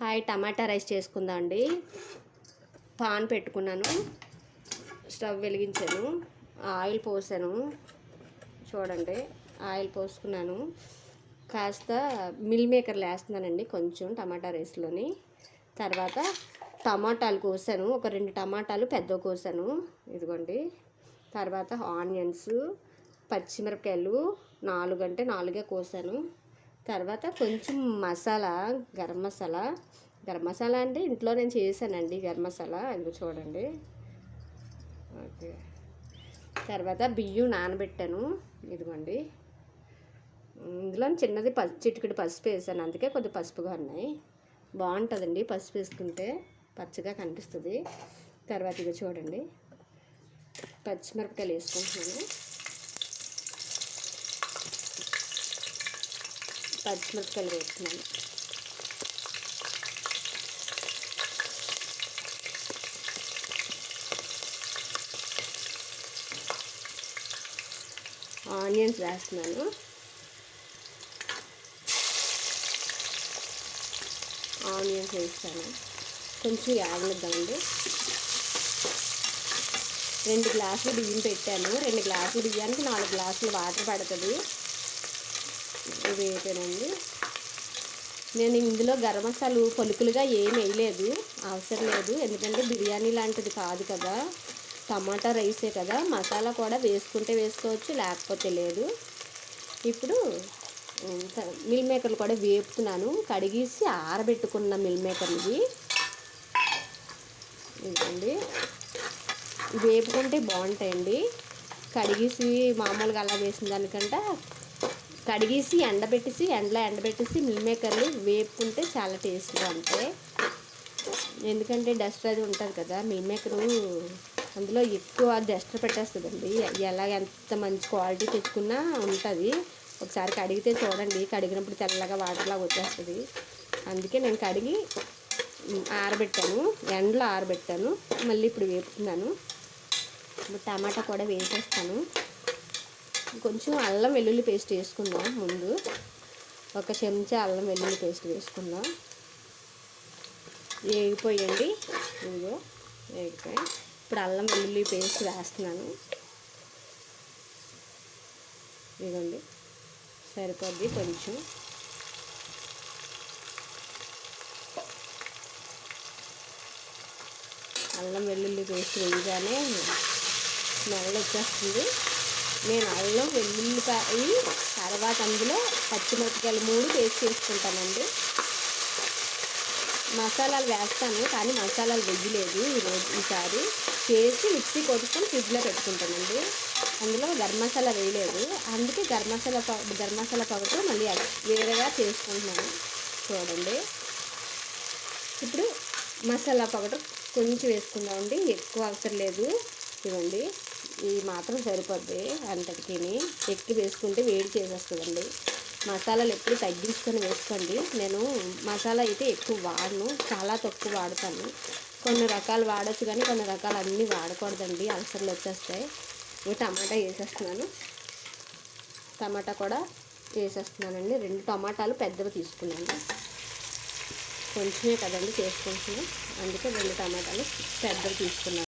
Hi టమాటా rice చేసుకుందాం అండి? Pan పెట్టుకున్నాను. స్టవ్ వెలిగించాను. ఆయిల్ పోసాను. చూడండి ఆయిల్ పోసుకున్నాను. కాస్త మిల్ మేకర్లు వేస్తున్నానండి కొంచెం టమాటా రైస్లోని. తర్వాత టమాటాలు కోసాను. ఒక రెండు టమాటాలు పెద్ద కోసాను. ఇదిగోండి. తర్వాత ఆనియన్స్ పచ్చిమిరపకాయలు నాలుగు అంటే నాలుగే కోసాను. తర్వాత కొంచెం మసాలా గరం మసాలా. గరం మసాలా అంటే ఇంట్లో నేను చేశానండి గరం మసాలా అది చూడండి. ఓకే. తర్వాత బియ్యం నానబెట్టాను ఇదిగోండి. ఇందులో చిన్నది పసు చిటికెడు పసుపు వేసాను అందుకే కొద్ది పసుపుగా ఉన్నాయి. బాగుంటుందండి పసుపు వేసుకుంటే పచ్చగా కనిపిస్తుంది. తర్వాత ఇది చూడండి. పచ్చిమిరపకాయలు వేసుకుంటున్నాను. పచ్చిమిరపకాయలు వేస్తున్నాను. ఆనియన్స్ వేస్తున్నాను. ఆనియన్స్ వేస్తాను. కొంచెం యాగనిద్దామండి. రెండు గ్లాసులు బియ్యం పెట్టాను. రెండు గ్లాసులు బియ్యానికి నాలుగు గ్లాసులు వాటర్ పడుతుంది. ఇవి అయిపోయినండి నేను ఇందులో గరం మసాలు పలుకులుగా ఏం వేయలేదు. అవసరం లేదు. ఎందుకంటే బిర్యానీ లాంటిది కాదు కదా. టమాటా రైసే కదా. మసాలా కూడా వేసుకుంటే వేసుకోవచ్చు లేకపోతే లేదు. ఇప్పుడు మిల్ మేకర్లు కూడా వేపుతున్నాను. కడిగేసి ఆరబెట్టుకున్న మిల్ మేకర్లు ఇవి. ఇదండి వేపుకుంటే బాగుంటాయండి. కడిగేసి మామూలుగా అలా వేసిన దానికంటే కడిగేసి ఎండబెట్టేసి ఎండలో ఎండబెట్టేసి మిల్ మేకర్లు వేపుకుంటే చాలా టేస్ట్గా ఉంటాయి. ఎందుకంటే డస్ట్ అది ఉంటుంది కదా మిల్ మేకరు అందులో ఎక్కువ డస్ట్ పెట్టేస్తుందండి. ఎలా ఎంత మంచి క్వాలిటీ తెచ్చుకున్నా ఉంటుంది. ఒకసారి కడిగితే చూడండి కడిగినప్పుడు తెల్లగా వాటర్లాగా వచ్చేస్తుంది. అందుకే నేను కడిగి ఆరబెట్టాను ఎండలో ఆరబెట్టాను. మళ్ళీ ఇప్పుడు వేపుతున్నాను. టమాటా కూడా వేసేస్తాను. కొంచెం అల్లం వెల్లుల్లి పేస్ట్ వేసుకుందాం ముందు. ఒక చెంచా అల్లం వెల్లుల్లి పేస్ట్ వేసుకుందాం. వేగిపోయండి. ఇదిగో వేగిపోయి. ఇప్పుడు అల్లం వెల్లుల్లి పేస్ట్ వేస్తున్నాను. ఇదిగోండి. సరిపోద్ది కొంచెం. అల్లం వెల్లుల్లి పేస్ట్ వేయగానే స్మెల్ వచ్చేస్తుంది. నేను అల్లం వెల్లుల్లిపాయ తర్వాత అందులో పచ్చిమిరపకాయలు మూడు పేస్ట్ చేసుకుంటానండి. మసాలాలు వేస్తాను కానీ మసాలాలు వెయ్యలేదు ఈరోజు ఈసారి. చేసి మిక్సీ కొట్టుకొని ఫ్రిడ్జ్లో పెట్టుకుంటానండి. అందులో గరం మసాలా వేయలేదు. అందుకే గరం మసాలా గరం మసాలా పౌడర్ మళ్ళీ వేరేగా చేసుకుంటున్నాను. చూడండి. ఇప్పుడు మసాలా పౌడర్ కొంచెం వేసుకుందామండి. ఎక్కువ అవసరం లేదు. ఇవ్వండి ఇది మాత్రం సరిపోద్ది. అంతటికి ఎక్కి వేసుకుంటే వేడి చేసేస్తుందండి. మసాలాలు ఎప్పుడు తగ్గించుకొని వేసుకోండి. నేను మసాలా అయితే ఎక్కువ వాడను. చాలా తక్కువ వాడతాను. కొన్ని రకాలు వాడచ్చు కానీ కొన్ని రకాలు అన్నీ వాడకూడదండి. అలసర్లు వచ్చేస్తాయి. టమాటా వేసేస్తున్నాను. టమాటా కూడా వేసేస్తున్నానండి. రెండు టమాటాలు పెద్దవి తీసుకున్నాను. కొంచెమే కదండి చేసుకుంటున్నాను. అందుకే రెండు టమాటాలు పెద్దవి తీసుకున్నాను.